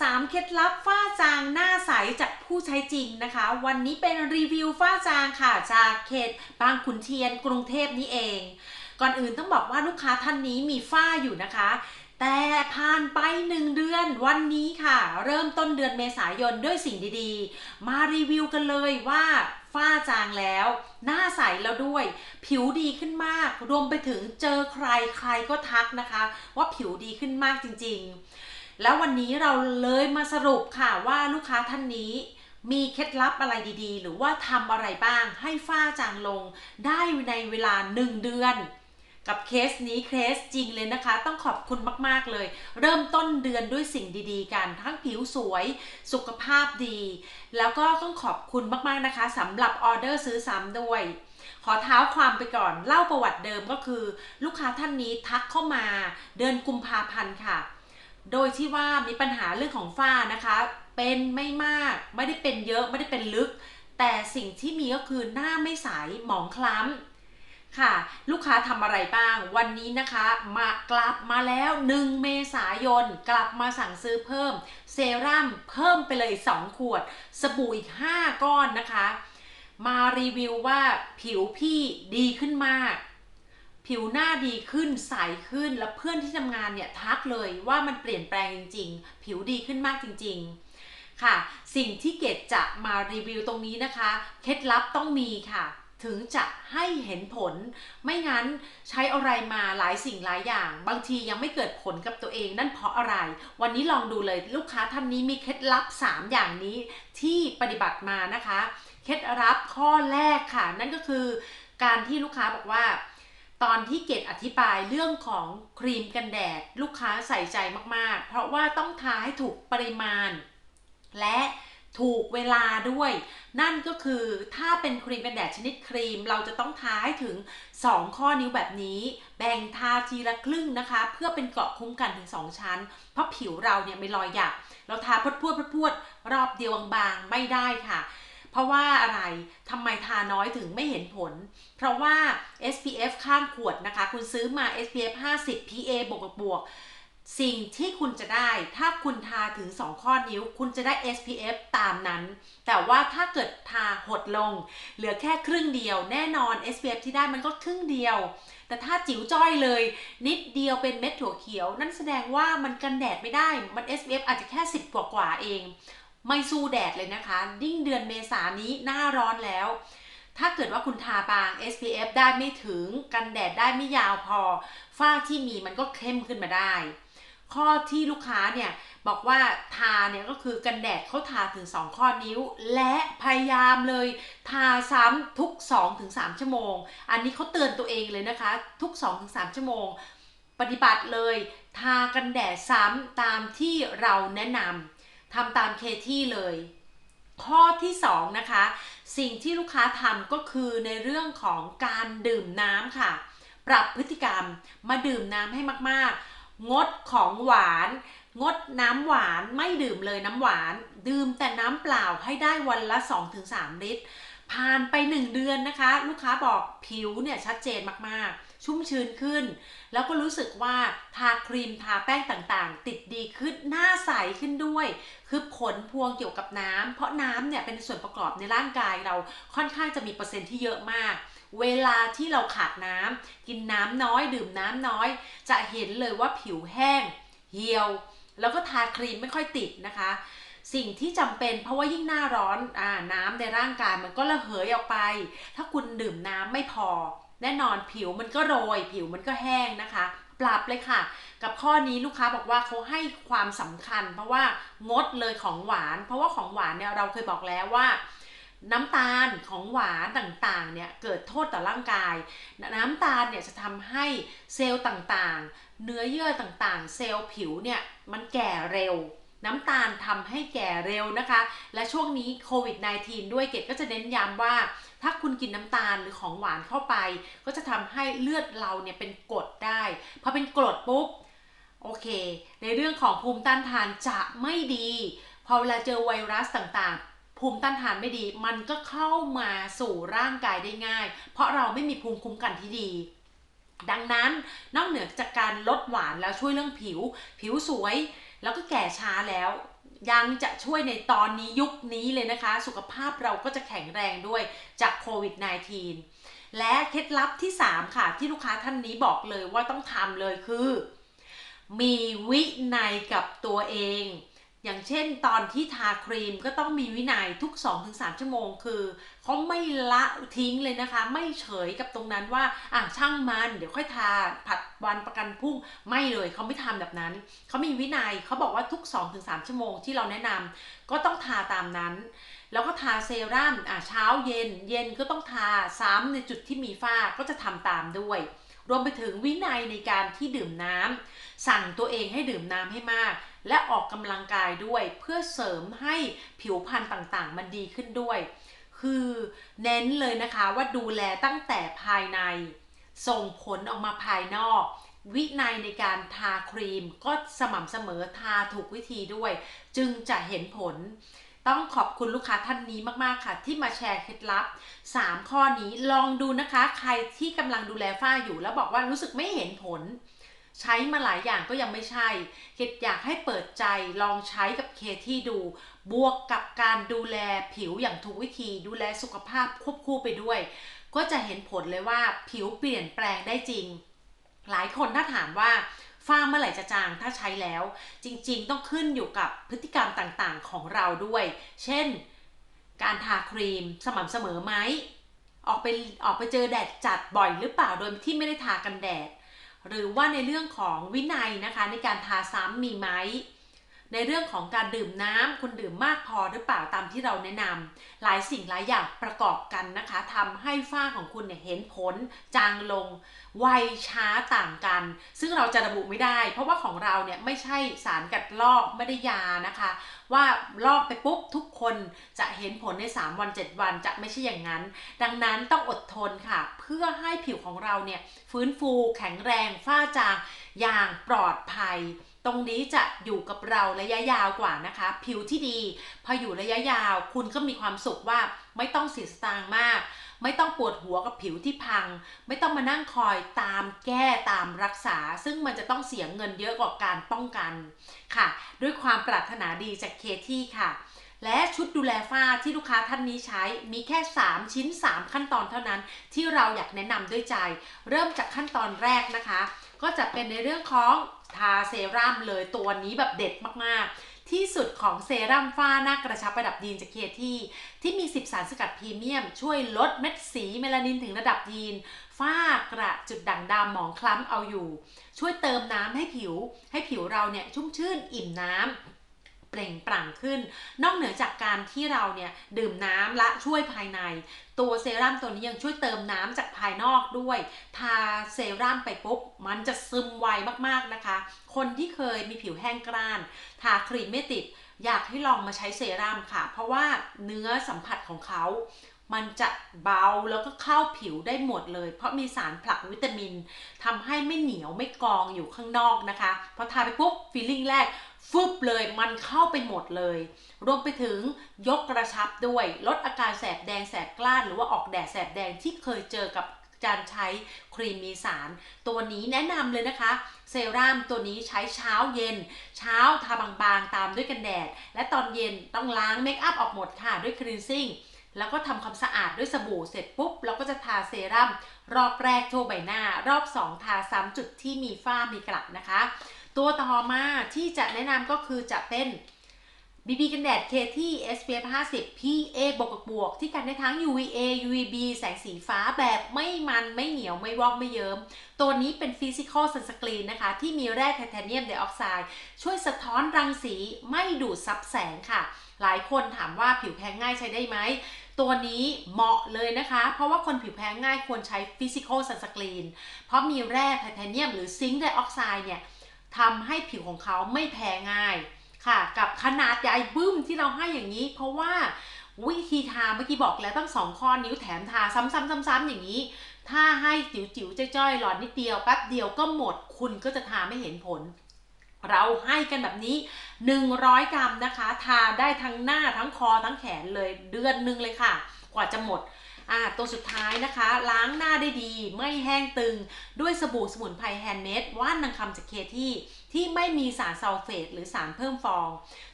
3 เคล็ดลับฝ้าจางหน้าใสจากผู้ใช้จริงนะคะ วันนี้เป็นรีวิวฝ้าจางค่ะจากเขตบางขุนเทียนกรุงเทพนี่เอง ก่อนอื่นต้องบอกว่าลูกค้าท่านนี้มีฝ้าอยู่นะคะ แต่ผ่านไปหนึ่งเดือนวันนี้ค่ะ เริ่มต้นเดือนเมษายนด้วยสิ่งดีๆ มารีวิวกันเลยว่าฝ้าจางแล้ว หน้าใสแล้วด้วย ผิวดีขึ้นมาก รวมไปถึงเจอใครใครก็ทักนะคะ ว่าผิวดีขึ้นมากจริง ๆ แล้ววันนี้เราเลยมาสรุปค่ะว่าลูกค้าท่านนี้ มีเคล็ดลับอะไรดีๆ หรือว่าทำอะไรบ้างให้ฝ้าจางลงได้ในเวลา 1 เดือนกับเคสนี้เคสจริงเลยนะคะ ต้องขอบคุณมากๆเลย เริ่มต้นเดือนด้วยสิ่งดีๆ กัน ทั้งผิวสวย สุขภาพดี แล้วก็ต้องขอบคุณมากๆนะคะสำหรับออเดอร์ซื้อซ้ำด้วย ขอเท้าความไปก่อนเล่าประวัติเดิมก็คือ ลูกค้าท่านนี้ทักเข้ามาเดือนกุมภาพันธ์ค่ะ โดยที่ว่ามีปัญหาเรื่องของฝ้านะคะ เป็นไม่มาก ไม่ได้เป็นเยอะ ไม่ได้เป็นลึก แต่สิ่งที่มีก็คือหน้าไม่ใส หมองคล้ำ ค่ะ ลูกค้าทำอะไรบ้าง วันนี้นะคะ มากลับมาแล้ว 1 เมษายน กลับมาสั่งซื้อเพิ่ม เซรั่มเพิ่มไปเลย 2 ขวด สบู่อีก 5 ก้อนนะคะ มารีวิวว่าผิวพี่ดีขึ้นมาก ผิวหน้าดีขึ้นใสขึ้นแล้วเพื่อนที่ทำงานเนี่ยทักเลยว่ามันเปลี่ยนแปลงจริง ๆ ผิวดีขึ้นมากจริง ๆ ค่ะ สิ่งที่เกดจะมารีวิวตรงนี้นะคะ เคล็ดลับต้องมีค่ะ ถึงจะให้เห็นผล ไม่งั้นใช้อะไรมาหลายสิ่งหลายอย่าง บางทียังไม่เกิดผลกับตัวเองนั่นเพราะอะไร วันนี้ลองดูเลยลูกค้าท่านนี้มีเคล็ดลับ 3 อย่างนี้ที่ปฏิบัติมานะคะ เคล็ดลับข้อแรกค่ะ นั่นก็คือการที่ลูกค้าบอกว่า ตอนที่เกดอธิบายเรื่องของครีมกันแดด ลูกค้าใส่ใจมากๆ เพราะว่าต้องทาให้ถูกปริมาณ และถูกเวลาด้วย นั่นก็คือถ้าเป็นครีมกันแดดชนิดครีม เราจะต้องทาให้ถึง 2 ข้อนิ้วแบบนี้ แบ่งทาทีละครึ่งนะคะ เพื่อเป็นเกราะคุ้มกันถึง 2 ชั้น เพราะผิวเราเนี่ยไม่รอยหยักเราทาพดพวดพรวดพรวดรอบเดียวบางๆไม่ได้ค่ะ เพราะว่าอะไรทำไมทาน้อยถึงไม่เห็นผล เพราะว่า SPF ข้างขวดนะคะ คุณซื้อมา SPF 50 PA บวกบวกสิ่งที่คุณจะได้ถ้าคุณทาถึง 2 ข้อนิ้ว คุณจะได้ SPF ตามนั้น แต่ว่าถ้าเกิดทาหดลง เหลือแค่ครึ่งเดียว แน่นอน SPF ที่ได้มันก็ครึ่งเดียว แต่ถ้าจิ๋วจ้อยเลย นิดเดียวเป็นเม็ดถั่วเขียว นั่นแสดงว่ามันกันแดดไม่ได้มัน SPF อาจจะแค่ 10 กว่ากว่าเอง ไม่สู้แดดเลยนะคะ ยิ่งเดือนเมษานี้หน้าร้อนแล้ว ถ้าเกิดว่าคุณทาบาง SPF ได้ไม่ถึง กันแดดได้ไม่ยาวพอ ฝ้าที่มีมันก็เข้มขึ้นมาได้ ข้อที่ลูกค้าเนี่ยบอกว่าทาเนี่ยก็คือกันแดดเขาทาถึง 2 ข้อนิ้ว และพยายามเลย ทาซ้ำทุก 2-3 ชั่วโมง อันนี้เขาเตือนตัวเองเลยนะคะ ทุก 2-3 ชั่วโมง ปฏิบัติเลย ทากันแดดซ้ำตามที่เราแนะนำ ทำตามเคที่เลย ข้อที่2นะคะ สิ่งที่ลูกค้าทำก็คือในเรื่องของการดื่มน้ำค่ะ ปรับพฤติกรรมมาดื่มน้ำให้มากๆ งดของหวาน งดน้ำหวานไม่ดื่มเลยน้ำหวาน ดื่มแต่น้ำเปล่าให้ได้วันละ 2-3 ลิตร ผ่านไป 1 เดือนนะคะ ลูกค้าบอกผิวเนี่ยชัดเจนมากๆ ชุ่มชื้นขึ้น แล้วก็รู้สึกว่าทาครีมทาแป้งต่างๆ ติดดีขึ้นหน้าใสขึ้นด้วย คือผลพวงเกี่ยวกับน้ำเพราะน้ำเนี่ยเป็นส่วนประกอบในร่างกายเราค่อนข้างจะมีเปอร์เซ็นต์ที่เยอะมากเวลาที่เราขาดน้ำกินน้ำน้อยดื่มน้ำน้อย จะเห็นเลยว่าผิวแห้ง เหี่ยว แล้วก็ทาครีมไม่ค่อยติดนะคะ สิ่งที่จำเป็นเพราะว่ายิ่งหน้าร้อนอน้ำในร่างกายมันก็ระเหยออกไป ถ้าคุณดื่มน้ำไม่พอ แน่นอนผิวมันก็โรย ผิวมันก็แห้งนะคะ ปรับเลยค่ะ กับข้อนี้ลูกค้าบอกว่าเขาให้ความสำคัญ เพราะว่างดเลยของหวาน เพราะว่าของหวานเนี่ยเราเคยบอกแล้วว่าน้ำตาลของหวานต่างๆเนี่ยเกิดโทษต่อร่างกาย น้ำตาลเนี่ยจะทำให้เซลล์ต่างๆ เนื้อเยื่อต่างๆ เซลล์ผิวเนี่ยมันแก่เร็ว น้ำตาลทำให้แก่เร็วนะคะ และช่วงนี้โควิด -19 ด้วยเกดก็จะเน้นย้ำว่า ถ้าคุณกินน้ำตาลหรือของหวานเข้าไป ก็จะทำให้เลือดเราเนี่ยเป็นกรดได้พอเป็นกรดปุ๊บโอเค ในเรื่องของภูมิต้านทานจะไม่ดีพอเวลาเจอไวรัสต่างๆ ภูมิต้านทานไม่ดี มันก็เข้ามาสู่ร่างกายได้ง่าย เพราะเราไม่มีภูมิคุ้มกันที่ดี ดังนั้นนอกเหนือจากการลดหวานแล้วช่วยเรื่องผิว ผิวสวย แล้วก็แก่ช้าแล้ว ยังจะช่วยในตอนนี้ยุคนี้เลยนะคะ สุขภาพเราก็จะแข็งแรงด้วยจากโควิด -19 และเคล็ดลับที่ 3 ค่ะ ที่ลูกค้าท่านนี้บอกเลยว่าต้องทำเลยคือ มีวินัยกับตัวเอง อย่างเช่นตอนที่ทาครีมก็ต้องมีวินัยทุก 2-3 ชั่วโมง คือเขาไม่ละทิ้งเลยนะคะ ไม่เฉยกับตรงนั้นว่าอะช่างมันเดี๋ยวค่อยทาผัดวันประกันพรุ่งไม่เลยเขาไม่ทำแบบนั้น เขามีวินัยเขาบอกว่าทุก 2-3 ชั่วโมงที่เราแนะนำก็ต้องทาตามนั้น แล้วก็ทาเซรั่มอะเช้าเย็น เย็นก็ต้องทาซ้ำในจุดที่มีฝ้าก็จะทำตามด้วย รวมไปถึงวินัยในการที่ดื่มน้ำสั่งตัวเองให้ดื่มน้ำให้มาก และออกกำลังกายด้วยเพื่อเสริมให้ผิวพรรณต่างๆ มันดีขึ้นด้วย คือเน้นเลยนะคะว่าดูแลตั้งแต่ภายใน ส่งผลออกมาภายนอกวินัยในการทาครีมก็สม่ำเสมอทาถูกวิธีด้วย จึงจะเห็นผล ต้องขอบคุณลูกค้าท่านนี้มากๆค่ะ ที่มาแชร์เคล็ดลับ 3 ข้อนี้ลองดูนะคะ ใครที่กำลังดูแลฝ้าอยู่ แล้วบอกว่ารู้สึกไม่เห็นผล ใช้มาหลายอย่างก็ยังไม่ใช่เกดอยากให้เปิดใจลองใช้กับเคที่ดู บวกกับการดูแลผิวอย่างถูกวิธี ดูแลสุขภาพควบคู่ไปด้วย ก็จะเห็นผลเลยว่าผิวเปลี่ยนแปลงได้จริง หลายคนถ้าถามว่า ฝ้าเมื่อไหร่จะจางถ้าใช้แล้ว จริงๆ ต้องขึ้นอยู่กับพฤติกรรมต่างๆของเราด้วย เช่น การทาครีมสม่ำเสมอไหมออกไปออกไปเจอแดดจัดบ่อยหรือเปล่าโดยที่ไม่ได้ทากันแดด หรือว่าในเรื่องของวินัยนะคะในการทาซ้ำมีไหม ในเรื่องของการดื่มน้ำคุณดื่มมากพอหรือเปล่าตามที่เราแนะนำหลายสิ่งหลายอย่างประกอบกันนะคะทำให้ฝ้าของคุณเนี่ยเห็นผล จางลงไวช้าต่างกัน ซึ่งเราจะระบุไม่ได้ เพราะว่าของเราเนี่ยไม่ใช่สารกัดลอกไม่ได้ยานะคะ ว่าลอกไปปุ๊บทุกคนจะเห็นผลใน 3 วัน 7 วันจะไม่ใช่อย่างนั้น ดังนั้นต้องอดทนค่ะ เพื่อให้ผิวของเราเนี่ยฟื้นฟูแข็งแรงฝ้าจางอย่างปลอดภัย ตรงนี้จะอยู่กับเราระยะยาวกว่านะคะ ผิวที่ดี พออยู่ระยะยาว คุณก็มีความสุขว่าไม่ต้องเสียสตางค์มาก ไม่ต้องปวดหัวกับผิวที่พัง ไม่ต้องมานั่งคอยตามแก้ตามรักษา ซึ่งมันจะต้องเสียเงินเยอะกว่าการป้องกันค่ะ ด้วยความปรารถนาดีจากเคที่ค่ะและชุดดูแลฝ้าที่ลูกค้าท่านนี้ใช้มีแค่ 3 ชิ้น 3 ขั้นตอนเท่านั้น ที่เราอยากแนะนำด้วยใจ เริ่มจากขั้นตอนแรกนะคะ ก็จะเป็นในเรื่องของ ทาเซรั่มเลยตัวนี้แบบเด็ดมากๆ ที่สุดของเซรั่มฝ้าหน้ากระชับระดับยีนจากเคที่ที่มี 10 สารสกัดพรีเมียม ช่วยลดเม็ดสีเมลานินถึงระดับยีนฝ้ากระจุดด่างดำหมองคล้ำเอาอยู่ ช่วยเติมน้ำให้ผิว ให้ผิวเราเนี่ยชุ่มชื่นอิ่มน้ำ เปล่งปลั่งขึ้น นอกเหนือจากการที่เราเนี่ยดื่มน้ำและช่วยภายใน ตัวเซรั่มตัวนี้ยังช่วยเติมน้ำจากภายนอกด้วย ทาเซรั่มไปปุ๊บ มันจะซึมไวมากๆนะคะ คนที่เคยมีผิวแห้งกร้าน ทาครีมไม่ติด อยากให้ลองมาใช้เซรั่มค่ะ เพราะว่าเนื้อสัมผัสของเขามันจะเบาแล้วก็เข้าผิวได้หมดเลย เพราะมีสารผลักวิตามินทำให้ไม่เหนียวไม่กองอยู่ข้างนอกนะคะพอทาไปปุ๊บฟีลลิ่งแรก ฟึบเลยมันเข้าไปหมดเลย รวมไปถึงยกกระชับด้วย ลดอาการแสบแดงแสบกล้านหรือว่าออกแดดแสบแดงที่เคยเจอกับการใช้ครีมมีสาร ตัวนี้แนะนำเลยนะคะ เซรั่มตัวนี้ใช้เช้าเย็น เช้าทาบางๆ ตามด้วยกันแดด และตอนเย็นต้องล้างเมคอัพออกหมดค่ะด้วยครีนซิ่งแล้วก็ทำความสะอาดด้วยสบู่เสร็จปุ๊บเราก็จะทาเซรั่มรอบแรกทั่วใบหน้า รอบ 2 ทาซ้ำจุดที่มีฝ้ามีกระนะคะ ตัวต่อมาที่จะแนะนำก็คือจะเป็น BB กันแดด KT SPF 50 PA บวกบวก ที่กันได้ทั้ง UVA UVB แสงสีฟ้าแบบไม่มันไม่เหนียวไม่วอกไม่เยิ้ม ตัวนี้เป็น Physical Sunscreen นะคะ ที่มีแร่ไทเทเนียมไดออกไซด์ช่วยสะท้อนรังสีไม่ดูดซับแสงค่ะ หลายคนถามว่าผิวแพ้ง่ายใช้ได้ไหม ตัวนี้เหมาะเลยนะคะ เพราะว่าคนผิวแพ้ง่ายควรใช้ Physical Sunscreen เพราะมีแร่ไทเทเนียมหรือซิงค์ไดออกไซด์เนี่ย ทำให้ผิวของเขาไม่แพ้ง่ายค่ะ กับขนาดใหญ่บึ้มที่เราให้อย่างนี้ เพราะว่าวิธีทาเมื่อกี้บอกแล้วตั้งสองข้อนิ้วแถมทาซ้ำๆๆๆ อย่างนี้ ถ้าให้จิ๋วๆจ้อยๆหลอดนิดเดียวแป๊บเดียวก็หมดคุณก็จะทาไม่เห็นผลเราให้กันแบบนี้ 100 กรัมนะคะ ทาได้ทั้งหน้าทั้งคอทั้งแขนเลยเดือนนึงเลยค่ะ กว่าจะหมด อ่าตัวสุดท้ายนะคะ ล้างหน้าได้ดีไม่แห้งตึง ด้วยสบู่สมุนไพรแฮนด์เมดว่านนางคำจากเคที่ที่ไม่มีสารซัลเฟตหรือสารเพิ่มฟอง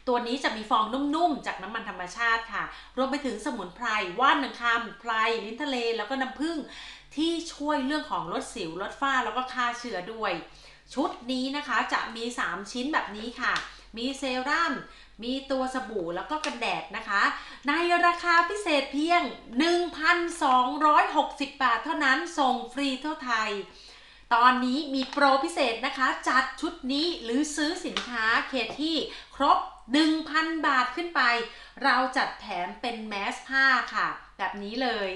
ตัวนี้จะมีฟองนุ่มๆ จากน้ำมันธรรมชาติค่ะ รวมไปถึงสมุนไพรว่านนังคำไพรลิ้นทะเล แล้วก็น้ำผึ้งที่ช่วยเรื่องของลดสิวลดฝ้าแล้วก็ฆ่าเชื้อด้วย ชุดนี้นะคะจะมี 3 ชิ้นแบบนี้ค่ะ มีเซรั่ม มีตัวสบู่แล้วก็กันแดดนะคะ ในราคาพิเศษเพียง 1,260 บาทเท่านั้น ส่งฟรีทั่วไทย ตอนนี้มีโปรพิเศษนะคะ จัดชุดนี้หรือซื้อสินค้าเคที่ครบ 1,000 บาทขึ้นไป เราจัดแถมเป็นแมสผ้าค่ะแบบนี้เลย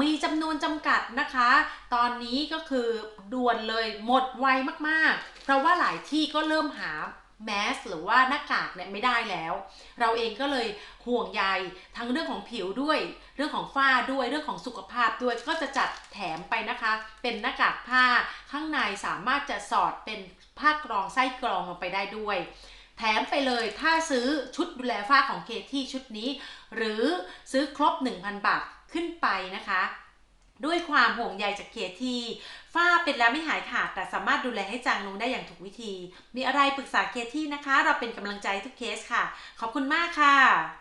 มีจำนวนจำกัดนะคะ ตอนนี้ก็คือด่วนเลยหมดไวมากๆ เพราะว่าหลายที่ก็เริ่มหา แมสหรือว่าหน้ากากเนี่ยไม่ได้แล้ว เราเองก็เลยห่วงใยทั้งเรื่องของผิวด้วย เรื่องของฝ้าด้วยเรื่องของสุขภาพด้วยก็จะจัดแถมไปนะคะ เป็นหน้ากากผ้าข้างในสามารถจะสอดเป็นผ้ากรองไส้กรองลงไปได้ด้วย แถมไปเลยถ้าซื้อชุดดูแลฝ้าของเคที่ชุดนี้ หรือซื้อครบ 1,000 บาทขึ้นไปนะคะ ด้วยความห่วงใยจากเคที่ฝ้าเป็นแล้วไม่หายขาด แต่สามารถดูแลให้จางลงได้อย่างถูกวิธี มีอะไรปรึกษาเคที่นะคะ เราเป็นกำลังใจทุกเคสค่ะ ขอบคุณมากค่ะ